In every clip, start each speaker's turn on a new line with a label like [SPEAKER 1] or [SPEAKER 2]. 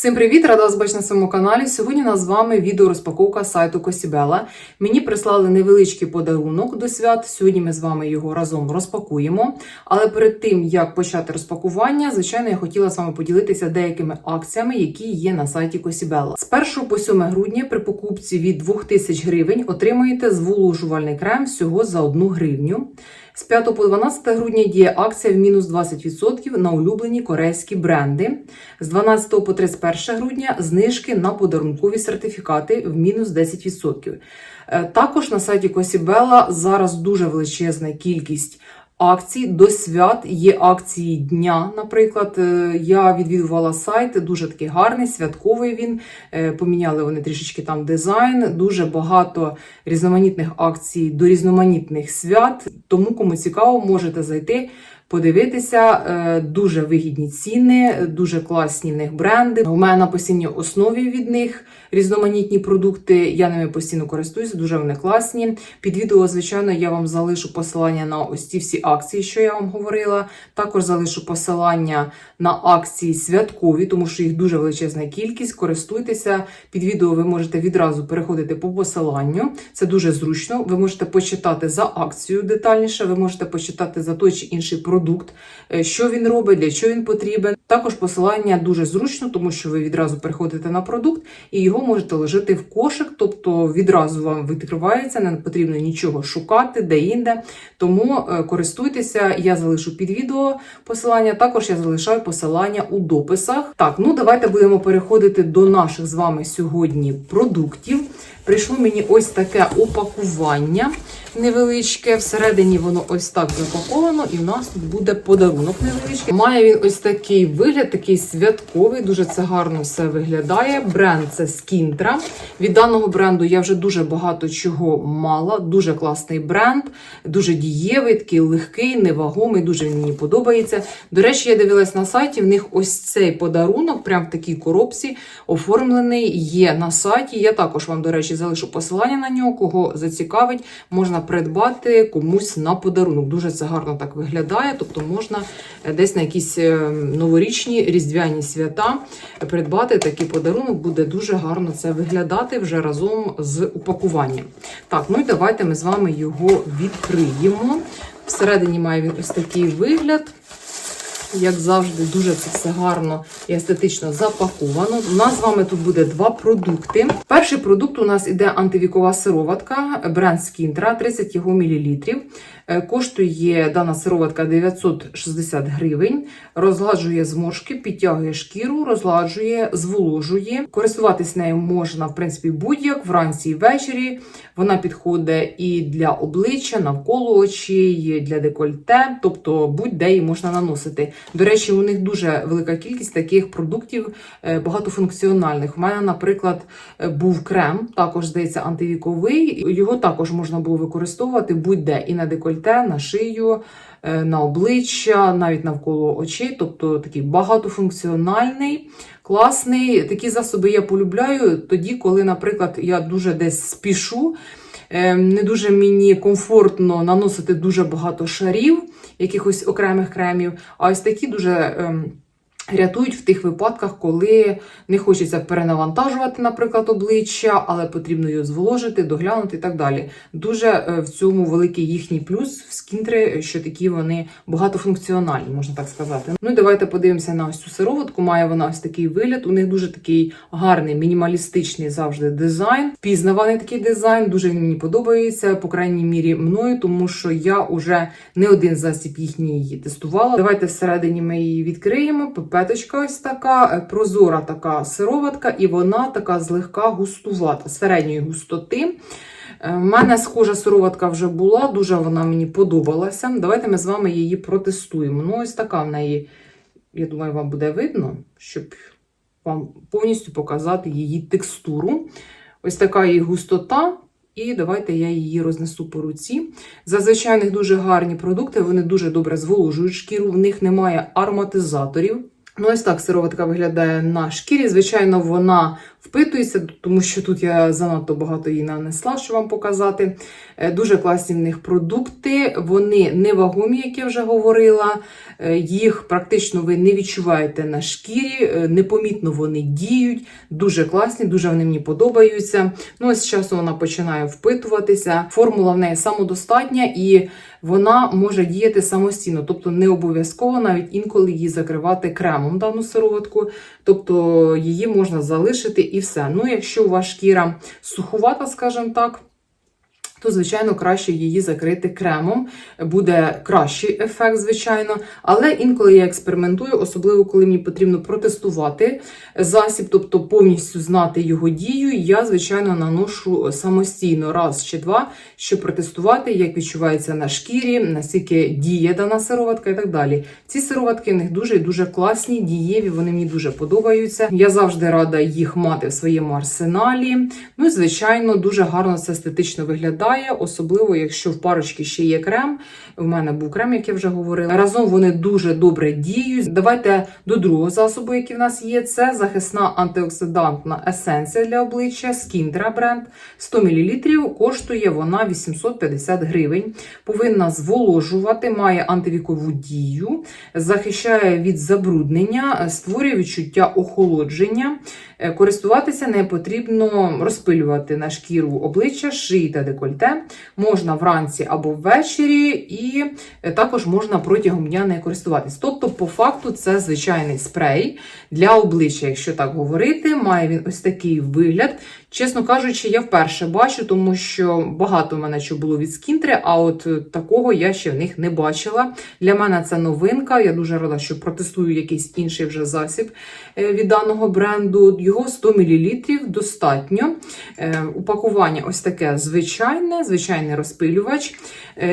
[SPEAKER 1] Всім привіт! Рада вас бачити на своєму каналі. Сьогодні у нас з вами відеорозпаковка сайту Косібела. Мені прислали невеличкий подарунок до свят. Сьогодні ми з вами його разом розпакуємо. Але перед тим як почати розпакування, звичайно, я хотіла з вами поділитися деякими акціями, які є на сайті Косібела. З 1 по 7 грудня при покупці від 2000 гривень отримаєте зволожувальний крем всього за 1 гривню. З 5 по 12 грудня діє акція в мінус 20% на улюблені корейські бренди. З 12 по 31 грудня знижки на подарункові сертифікати в мінус 10%. Е, Також на сайті Косібела зараз дуже величезна кількість акцій до свят. Є акції дня. Наприклад, Е, я відвідувала сайт, дуже такий гарний, святковий він. Е, Поміняли вони трішечки там дизайн. Дуже багато різноманітних акцій до різноманітних свят. Тому, кому цікаво, можете зайти. Подивитися Е, дуже вигідні ціни, дуже класні в них бренди. У мене на постійній основі від них різноманітні продукти. Я ними постійно користуюся, дуже вони класні. Під відео, звичайно, я вам залишу посилання на ось ці всі акції, що я вам говорила. Також залишу посилання на акції святкові, тому що їх дуже величезна кількість. Користуйтеся. Під відео ви можете відразу переходити по посиланню. Це дуже зручно. Ви можете почитати за акцію детальніше, ви можете почитати за той чи інший продукт, е, що він робить, для чого він потрібен. Також посилання дуже зручно, тому що ви відразу переходите на продукт і його можете ложити в кошик, тобто відразу вам відкривається, не потрібно нічого шукати де-інде. Тому е, користуйтеся, я залишу під відео посилання. Також я залишаю посилання у дописах. Так, ну давайте будемо переходити до наших з вами сьогодні продуктів. Прийшло мені ось таке опакування невеличке. Всередині воно ось так запаковано, і в нас тут буде подарунок невеличкий. Має він ось такий вигляд, такий святковий. Дуже це гарно все виглядає. Бренд це Скінтра. Від даного бренду я вже дуже багато чого мала. Дуже класний бренд, дуже дієвий, такий легкий, невагомий. Дуже він мені подобається. До речі, я дивилась на сайті. В них ось цей подарунок, прям в такій коробці, оформлений. Є на сайті. Я також вам, до речі, залишу посилання на нього. Кого зацікавить, можна придбати комусь на подарунок. Дуже це гарно так виглядає. Тобто можна е, десь на якісь е, новорічні різдвяні свята придбати такий подарунок. Буде дуже гарно це виглядати вже разом з упакуванням. Так, ну і давайте ми з вами його відкриємо. Всередині має ось такий вигляд. Як завжди, дуже це все гарно і естетично запаковано. У нас з вами тут буде два продукти. Перший продукт у нас іде антивікова сироватка, бренд Скінтра, 30 його мілілітрів. Е, Коштує дана сироватка 960 гривень, розгладжує зморшки, підтягує шкіру, розгладжує, зволожує. Користуватись нею можна, в принципі, будь-як, вранці і ввечері. Вона підходить і для обличчя, навколо очей, для декольте, тобто будь-де її можна наносити. До речі, у них дуже велика кількість таких продуктів е, багатофункціональних. У мене, наприклад, е, був крем, також здається, антивіковий. Його також можна було використовувати будь-де і на декольте, на шию, е, на обличчя, навіть навколо очей, тобто такий багатофункціональний. Класний, такі засоби я полюбляю тоді, коли, наприклад, я дуже десь спішу, е, не дуже мені комфортно наносити дуже багато шарів, якихось окремих кремів, а ось такі дуже. Рятують в тих випадках, коли не хочеться перенавантажувати, наприклад, обличчя, але потрібно його зволожити, доглянути і так далі. Дуже е, в цьому великий їхній плюс в скінтри, що такі вони багатофункціональні, можна так сказати. Ну і давайте подивимося на ось цю сироватку. Має вона ось такий вигляд. У них дуже такий гарний, мінімалістичний завжди дизайн. Впізнаваний такий дизайн. Дуже мені подобається, по крайній мірі мною, тому що я вже не один засіб їхній її тестувала. Давайте всередині ми її відкриємо. Пипеточка ось така, е, прозора така сироватка, і вона така злегка густувата, середньої густоти. У мене схожа сироватка вже була, дуже вона мені подобалася. Давайте ми з вами її протестуємо. Ну, ось така в неї, я думаю, вам буде видно, щоб вам повністю показати її текстуру. Ось така її густота. І давайте я її рознесу по руці. Зазвичай в них дуже гарні продукти, вони дуже добре зволожують шкіру, в них немає ароматизаторів. Ну, ось так сироватка виглядає на шкірі. Звичайно, вона впитується, тому що тут я занадто багато її нанесла, щоб вам показати. Е, Дуже класні в них продукти. Вони не вагомі, як я вже говорила. Е, Їх практично ви не відчуваєте на шкірі, е, непомітно вони діють. Дуже класні, дуже вони мені подобаються. Ну, ось з часу вона починає впитуватися. Формула в неї самодостатня і вона може діяти самостійно, тобто не обов'язково навіть інколи її закривати кремом дану сироватку, тобто її можна залишити і все. Ну, якщо у вас шкіра сухувата, скажімо так. То, звичайно, краще її закрити кремом, буде кращий ефект, звичайно. Але інколи я експериментую, особливо коли мені потрібно протестувати засіб, тобто повністю знати його дію. Я, звичайно, наношу самостійно раз чи два, щоб протестувати, як відчувається на шкірі, наскільки діє дана сироватка і так далі. Ці сироватки в них дуже і дуже класні, дієві, вони мені дуже подобаються. Я завжди рада їх мати в своєму арсеналі. Ну і звичайно, дуже гарно це естетично виглядає, особливо якщо в парочці ще є крем. У мене був крем, як я вже говорила. Разом вони дуже добре діють. Давайте до другого засобу, який в нас є. Це захисна антиоксидантна есенція для обличчя Skindra бренд 100 мл. Коштує вона 850 гривень. Повинна зволожувати, має антивікову дію, захищає від забруднення, створює відчуття охолодження. Е, Користуватися не потрібно розпилювати на шкіру обличчя, шиї та декольте. Можна вранці або ввечері, і е, також можна протягом дня не користуватись. Тобто, по факту, це звичайний спрей для обличчя, якщо так говорити. Має він ось такий вигляд. Чесно кажучи, я вперше бачу, тому що багато в мене що було від скінтри, а от е, такого я ще в них не бачила. Для мене це новинка. Я дуже рада, що протестую якийсь інший вже засіб е, від даного бренду. Його 100 мл достатньо. Е, Упакування ось таке звичайне, звичайний розпилювач.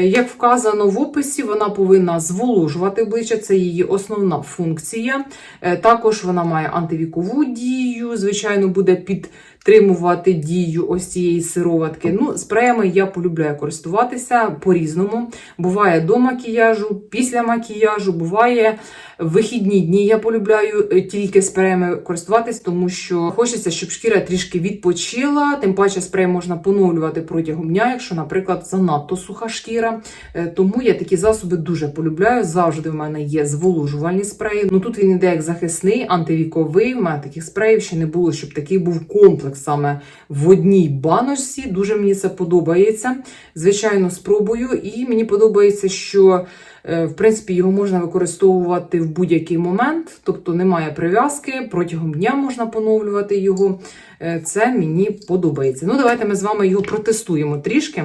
[SPEAKER 1] Як вказано в описі, вона повинна зволожувати обличчя, це її основна функція. Також вона має антивікову дію, звичайно, буде підтримувати дію ось цієї сироватки. Ну, спреями я полюбляю користуватися по-різному. Буває до макіяжу, після макіяжу, буває в вихідні дні. Я полюбляю е, тільки спреями користуватись, тому що хочеться, щоб шкіра трішки відпочила. Тим паче спрей можна поновлювати протягом дня, якщо, наприклад, занадто суха шкіра. Е, Тому я такі засоби дуже полюбляю. Завжди в мене є зволожувальні спреї. Ну тут він іде як захисний, антивіковий. У мене таких спреїв ще не було, щоб такий був комплекс саме в одній баночці. Дуже мені це подобається. Звичайно, спробую, і мені подобається, що. Е, В принципі, його можна використовувати в будь-який момент, тобто немає прив'язки, протягом дня можна поновлювати його. Е, Це мені подобається. Ну, давайте ми з вами його протестуємо трішки.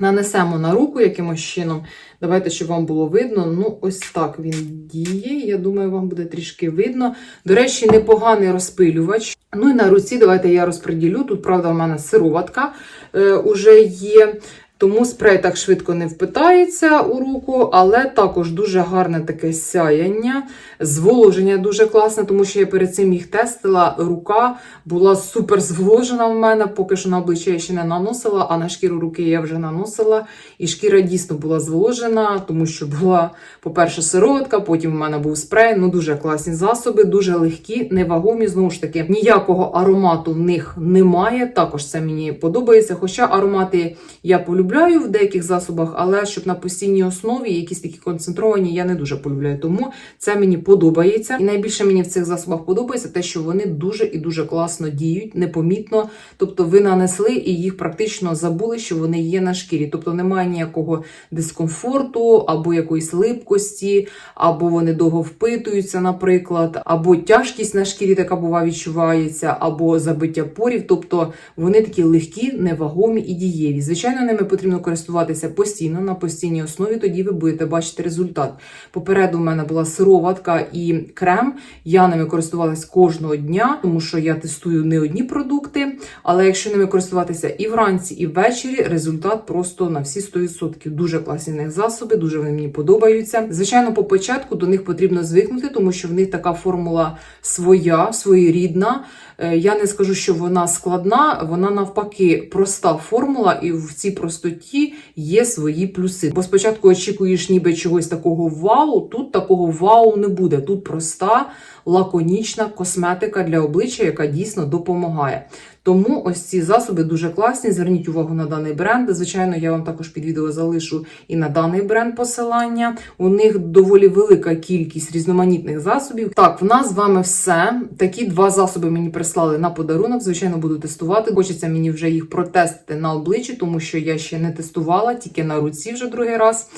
[SPEAKER 1] Нанесемо на руку якимось чином. Давайте, щоб вам було видно. Ну, ось так він діє. Я думаю, вам буде трішки видно. До речі, непоганий розпилювач. Ну і на руці давайте я розподілю. Тут, правда, в мене сироватка е, уже є. Тому спрей так швидко не впитається у руку, але також дуже гарне таке сяяння, зволоження дуже класне, тому що я перед цим їх тестила. Рука була супер зволожена в мене, поки що на обличчя я ще не наносила, а на шкіру руки я вже наносила. І шкіра дійсно була зволожена, тому що була, по-перше, сироватка, потім в мене був спрей. Ну дуже класні засоби, дуже легкі, невагомі. Знову ж таки, ніякого аромату в них немає. Також це мені подобається. Хоча аромати я полюбляю в деяких засобах, але щоб на постійній основі якісь такі концентровані, я не дуже полюбляю. Тому це мені подобається. І найбільше мені в цих засобах подобається те, що вони дуже і дуже класно діють, непомітно. Тобто ви нанесли і їх практично забули, що вони є на шкірі. Тобто немає ніякого дискомфорту або якоїсь липкості, або вони довго впитуються, наприклад, або тяжкість на шкірі така бува відчувається, або забиття порів. Тобто вони такі легкі, невагомі і дієві. Звичайно, ними потрібно користуватися постійно на постійній основі. Тоді ви будете бачити результат. Попереду в мене була сироватка і крем. Я ними користувалась кожного дня, тому що я тестую не одні продукти. Але якщо ними користуватися і вранці, і ввечері, результат просто на всі 100%. Дуже класні засоби, дуже вони мені подобаються. Звичайно, по початку до них потрібно звикнути, тому що в них така формула своя, своєрідна. Е, Я не скажу, що вона складна, вона навпаки проста формула, і в цій простій простоті є свої плюси. Бо спочатку очікуєш ніби чогось такого вау, тут такого вау не буде. Тут проста, лаконічна косметика для обличчя, яка дійсно допомагає. Тому ось ці засоби дуже класні. Зверніть увагу на даний бренд. Звичайно, я вам також під відео залишу і на даний бренд посилання. У них доволі велика кількість різноманітних засобів. Так, в нас з вами все. Такі два засоби мені прислали на подарунок. Звичайно, буду тестувати. Хочеться мені вже їх протестити на обличчі, тому що я ще не тестувала, тільки на руці вже другий раз.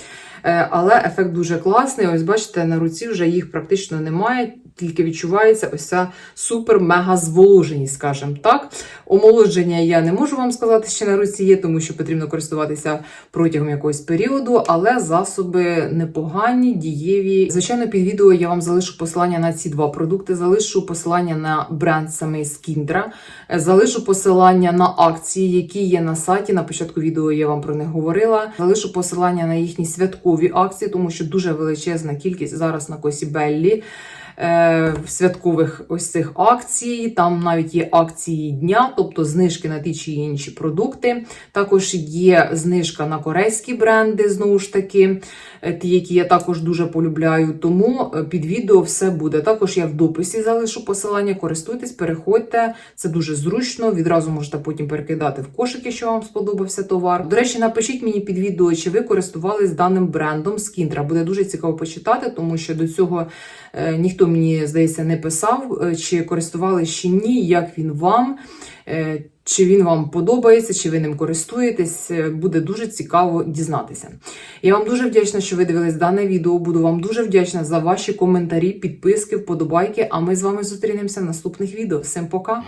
[SPEAKER 1] Е, Але ефект дуже класний. Ось бачите, на руці вже їх практично немає, тільки відчувається ось ця супер-мега зволоженість, скажімо так. Омолодження я не можу вам сказати, що на руці є, тому що потрібно користуватися протягом якогось періоду, але засоби непогані, дієві. Звичайно, під відео я вам залишу посилання на ці два продукти. Залишу посилання на бренд самий Скіндра, залишу посилання на акції, які є на сайті. На початку відео я вам про них говорила. Залишу посилання на їхні святкові акції, тому що дуже величезна кількість зараз на Косібеллі е, святкових ось цих акцій. Там навіть є акції дня, тобто знижки на ті чи інші продукти. Також є знижка на корейські бренди, знову ж таки, е, ті, які я також дуже полюбляю. Тому е, під відео все буде. Також я в дописі залишу посилання. Користуйтесь, переходьте. Це дуже зручно. Відразу можете потім перекидати в кошик, якщо вам сподобався товар. До речі, напишіть мені під відео, чи ви користувались даним брендом Скіндра. Буде дуже цікаво почитати, тому що до цього е, ніхто мені здається не писав, е, чи користувались чи ні, як він вам. е, Чи він вам подобається, чи ви ним користуєтесь, Е, буде дуже цікаво дізнатися. Я вам дуже вдячна, що ви дивились дане відео. Буду вам дуже вдячна за ваші коментарі, підписки, вподобайки. А ми з вами зустрінемося в наступних відео. Всім пока!